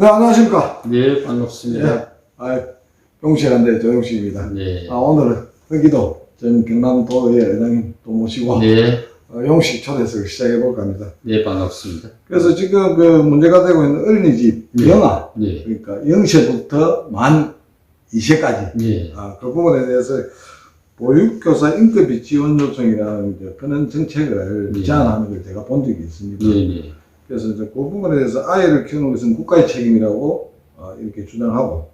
네, 안녕하십니까. 네, 반갑습니다. 아, 용식한데 조용식입니다. 네. 아, 오늘은 여기도 전 경남도의 의장님 또 모시고 네, 어, 용식 초대석을 시작해 볼까 합니다. 네, 반갑습니다. 그래서 지금 그 문제가 되고 있는 어린이집 네. 영아, 네, 그러니까 0세부터 만 2세까지 네, 아, 그 부분에 대해서 보육교사 인건비 지원 요청이라는 이제 그런 정책을 네. 제안하는 걸 제가 본 적이 있습니다. 네, 네. 그래서 이제 그 부분에 대해서 아이를 키우는 것은 국가의 책임이라고 어, 이렇게 주장하고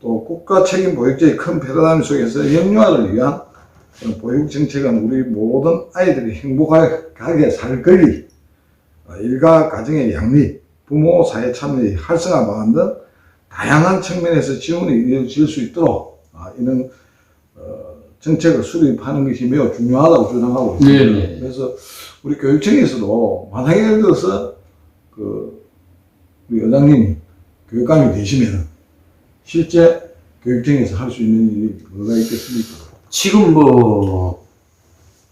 또 국가 책임 보육제의 큰 패러다임 속에서 영유아를 위한 보육 정책은 우리 모든 아이들이 행복하게 살 권리, 어, 일가 가정의 양립, 부모 사회 참여의 활성화 방안 등 다양한 측면에서 지원이 이루어질 수 있도록 아, 이런 어, 정책을 수립하는 것이 매우 중요하다고 주장하고 있습니다. 네, 네. 그래서 우리 교육청에서도 만약에 예를 들어서 그 우리 여장님이 교육감이 되시면 실제 교육청에서 할 수 있는 일이 뭐가 있겠습니까? 지금 뭐,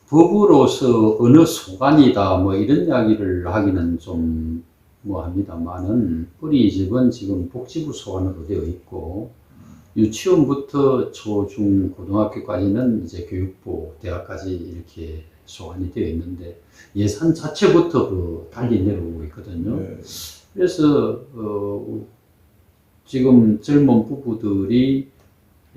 법으로서 어느 소관이다, 뭐 이런 이야기를 하기는 좀 뭐합니다만은, 어린이집은 지금 복지부 소관으로 되어 있고, 유치원부터 초, 중, 고등학교까지는 이제 교육부, 대학까지 이렇게 소관이 되어 있는데, 예산 자체부터 그 달리 내려오고 있거든요. 네. 그래서 어, 지금 젊은 부부들이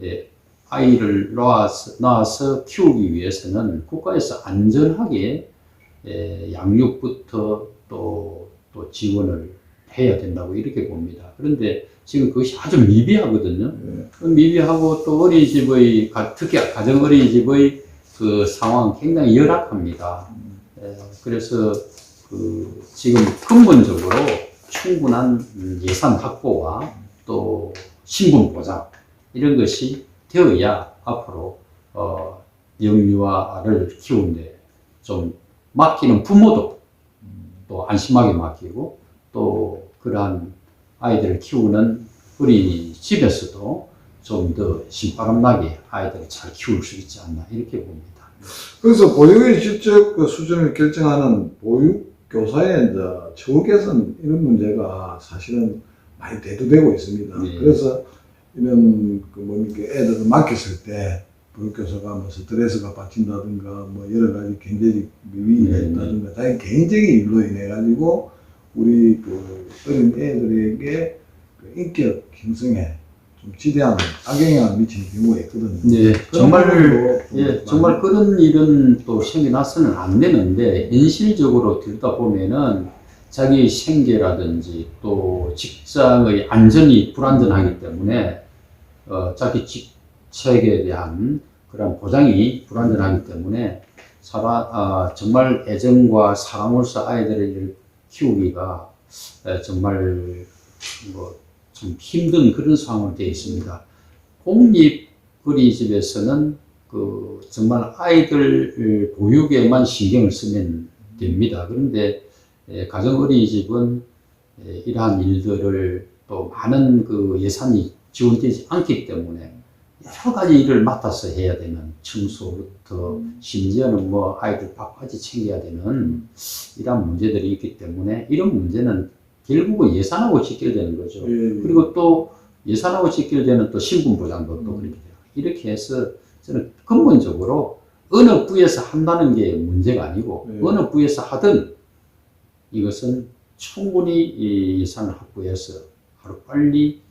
예, 아이를 낳아서, 낳아서 키우기 위해서는 국가에서 안전하게 예, 양육부터 또, 또 지원을 해야 된다고 이렇게 봅니다. 그런데 지금 그것이 아주 미비하거든요. 네. 그 미비하고 또 어린이집의 가- 특히 가정 어린이집의 그 상황 굉장히 열악합니다. 에, 그래서 그 지금 근본적으로 충분한 음, 예산 확보와 또 신분 보장 이런 것이 되어야 앞으로 어, 영유아를 키우는데 좀 맡기는 부모도 또 안심하게 맡기고 또 그러한 아이들을 키우는 우리 집에서도 좀 더 신바람 나게 아이들을 잘 키울 수 있지 않나 이렇게 봅니다. 그래서 보육의 실적 그 수준을 결정하는 보육 교사의 이제 처우 개선 이런 문제가 사실은 많이 대두되고 있습니다. 네. 그래서 이런 그 뭡니까 애들을 맡겼을 때 보육교사가 뭐 스트레스가 받친다든가 뭐 여러 가지 경제적 위기가 네, 있다든가 다른 개인적인 일로 인해 가지고 우리 그 어린 애들에게 그 인격 형성에 좀 지대한 악영향을 미치는 경우가 있거든요. 네, 정말 예, 정말 그런 일은 또 생겨나서는 안 되는데, 현실적으로 들여다보면은 자기 생계라든지 또 직장의 안전이 불안전하기 때문에, 어, 자기 직책에 대한 그런 보장이 불안전하기 때문에, 사람, 아, 정말 애정과 사랑으로서 아이들을 키우기가 에, 정말 뭐 좀 힘든 그런 상황으로 되어 있습니다. 공립 어린이집에서는 그 정말 아이들 보육에만 신경을 쓰면 됩니다. 그런데 에, 가정 어린이집은 에, 이러한 일들을 또 많은 그 예산이 지원되지 않기 때문에 여러 가지 일을 맡아서 해야 되는 청소부터 심지어는 뭐 아이들 밥까지 챙겨야 되는 이러한 문제들이 있기 때문에 이런 문제는 결국은 예산하고 직결되는 거죠. 예, 예. 그리고 또 예산하고 직결되는 또 신분 보장도 또 음. 그렇게 돼요. 이렇게 해서 저는 근본적으로 어느 부에서 한다는 게 문제가 아니고 네. 어느 부에서 하든 이것은 충분히 이 예산을 확보해서 하루 빨리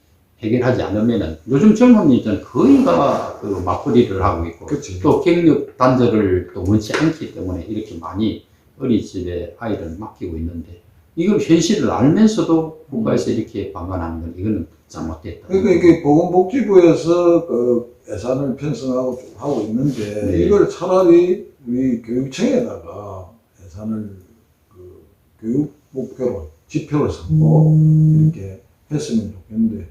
해결하지 않으면은 요즘 젊은 이들은 거의가 그 맞벌이를 하고 있고 그치. 또 경력 단절을 또 원치 않기 때문에 이렇게 많이 어린이집에 아이를 맡기고 있는데 이걸 현실을 알면서도 국가에서 이렇게 방관하는 건 이거는 잘못됐다. 그러니까 이게 보건복지부에서 그 예산을 편성하고 좀 하고 있는데 네. 이걸 차라리 우리 교육청에다가 예산을 그 교육 목표로 지표를 삼고 이렇게 했으면 좋겠는데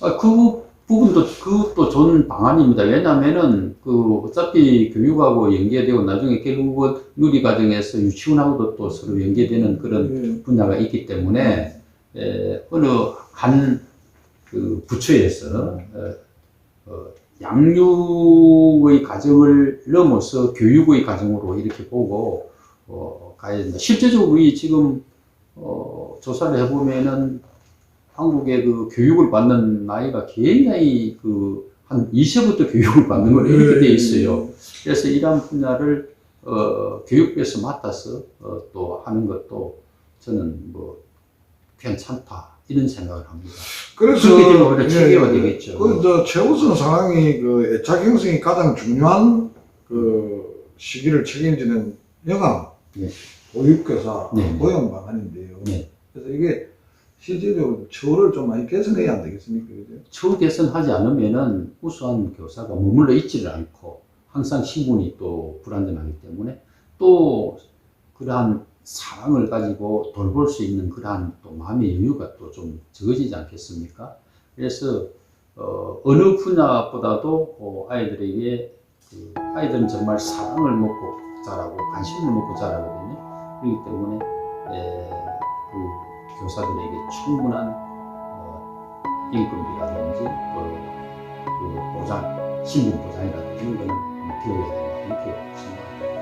아, 그 부- 부분도 그것도 좋은 방안입니다. 왜냐하면은 그 어차피 교육하고 연계되고 나중에 결국은 누리 과정에서 유치원하고도 또 서로 연계되는 그런 예, 분야가 있기 때문에 에, 어느 한 그 부처에서 어, 어, 양육의 과정을 넘어서 교육의 과정으로 이렇게 보고 어, 가야 된다. 실제적으로 우리 지금 어, 조사를 해보면은 한국의 그 교육을 받는 나이가 굉장히 그 한 20부터 교육을 받는 걸로 이렇게 돼 있어요. 그래서 이러한 분야를 어, 교육부에서 맡아서 어, 또 하는 것도 저는 뭐 괜찮다 이런 생각을 합니다. 그래서 그렇게 되면 오히려 예, 체계화 예. 되겠죠. 그, 저, 최우선 상황이 그 애착 형성이 가장 중요한 그 시기를 책임지는 영암, 네. 보육교사, 네, 네. 고용 방안인데요. 네. 그래서 이게 실질적으로 처우를 좀 많이 개선해야 안 되겠습니까? 그죠? 처우 개선하지 않으면은 우수한 교사가 머물러 있지를 않고 항상 신분이 또 불안정하기 때문에 또 그러한 사랑을 가지고 돌볼 수 있는 그러한 또 마음의 여유가 또 좀 적어지지 않겠습니까? 그래서 어, 어느 분야보다도 어, 아이들에게 그 아이들은 정말 사랑을 먹고 자라고 관심을 먹고 자라거든요. 그렇기 때문에 에, 그 교사들에게 충분한 어, 임금비라든지 또그 보장, 신분 보장이라든지 이런 거는 되어야 된다 이렇게 생각합니다.